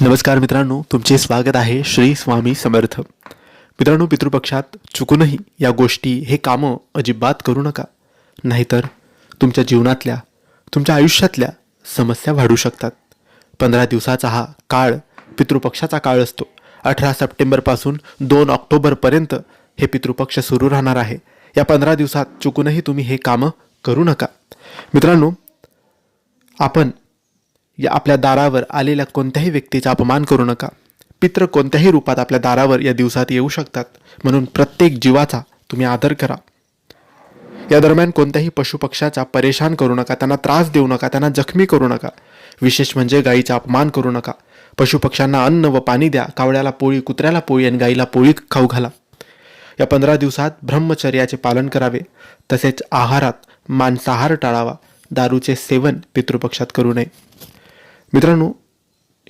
नमस्कार मित्रांनो तुमचे स्वागत आहे श्री स्वामी समर्थ. मित्रांनो पितृपक्षात चुकूनही या गोष्टी हे कामं अजिबात करू नका. नाहीतर तुमच्या जीवनातल्या तुमच्या आयुष्यातल्या समस्या वाढू शकतात. पंधरा दिवसाचा हा काळ पितृपक्षाचा काळ असतो. अठरा सप्टेंबरपासून दोन ऑक्टोबरपर्यंत हे पितृपक्ष सुरू राहणार आहे. या पंधरा दिवसात चुकूनही तुम्ही हे कामं करू नका. मित्रांनो आपण या आपल्या दारावर आलेल्या कोणत्याही व्यक्तीचा अपमान करू नका. पित्र कोणत्याही रूपात आपल्या दारावर या दिवसात येऊ शकतात. म्हणून प्रत्येक जीवाचा तुम्ही आदर करा. या दरम्यान कोणत्याही पशुपक्षाचा परेशान करू नका त्यांना त्रास देऊ नका त्यांना जखमी करू नका. विशेष म्हणजे गायीचा अपमान करू नका. पशुपक्ष्यांना अन्न व पाणी द्या कावळ्याला पोळी कुत्र्याला पोळी आणि गाईला पोळी खाऊ घाला. या पंधरा दिवसात ब्रह्मचर्याचे पालन करावे. तसेच आहारात मांसाहार टाळावा. दारूचे सेवन पितृपक्षात करू नये. मित्रांनो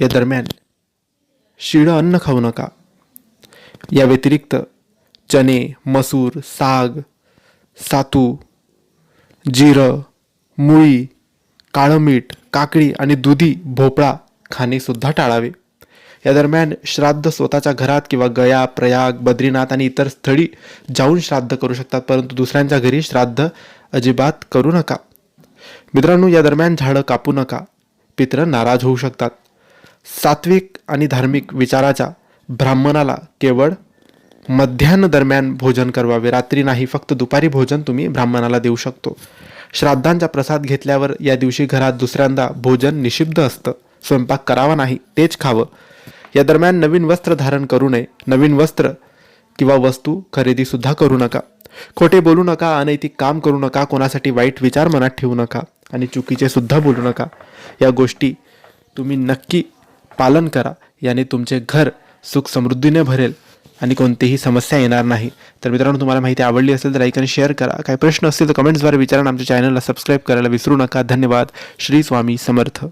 या दरम्यान शिळं अन्न खाऊ नका. या व्यतिरिक्त चणे मसूर साग सातू जिरं मुळी काळं मीठ काकडी आणि दुधी भोपळा खाणेसुद्धा टाळावे. या दरम्यान श्राद्ध स्वतःच्या घरात किंवा गया प्रयाग बद्रीनाथ आणि इतर स्थळी जाऊन श्राद्ध करू शकतात परंतु दुसऱ्यांच्या घरी श्राद्ध अजिबात करू नका. मित्रांनो या दरम्यान झाडं कापू नका. पित्र नाराज होऊ शकतात. सात्विक आणि धार्मिक विचाराच्या ब्राह्मणाला केवळ मध्यान्ह दरम्यान भोजन करवावे रात्री नाही फक्त दुपारी भोजन तुम्ही ब्राह्मणाला देऊ शकतो. श्राद्धांचा प्रसाद घेतल्यावर या दिवशी घरात दुसऱ्यांदा भोजन निषिद्ध असतं. स्वयंपाक करावा नाही तेच खावं. या दरम्यान नवीन वस्त्र धारण करू नये. नवीन वस्त्र किंवा वस्तू खरेदीसुद्धा करू नका. खोटे बोलू नका अनैतिक काम करू नका कोणासाठी वाईट विचार मनात ठेवू नका. आणि चुकीचे सुद्धा बोलू नका. या गोष्टी तुम्ही नक्की पालन करा. याने तुमचे घर सुख समृद्धीने भरेल आणि कोणतीही समस्या येणार नाही. तर मित्रांनो तुम्हाला माहिती आवडली असेल तर लाईक आणि शेअर करा. काही प्रश्न असतील तर कमेंट्सद्वारे विचारा आमच्या चॅनलला सबस्क्राईब करायला विसरू नका. धन्यवाद. श्री स्वामी समर्थ.